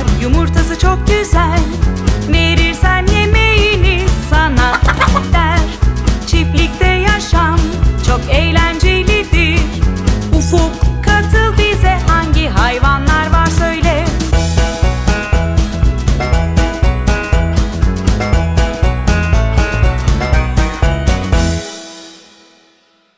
var. Yumurtası çok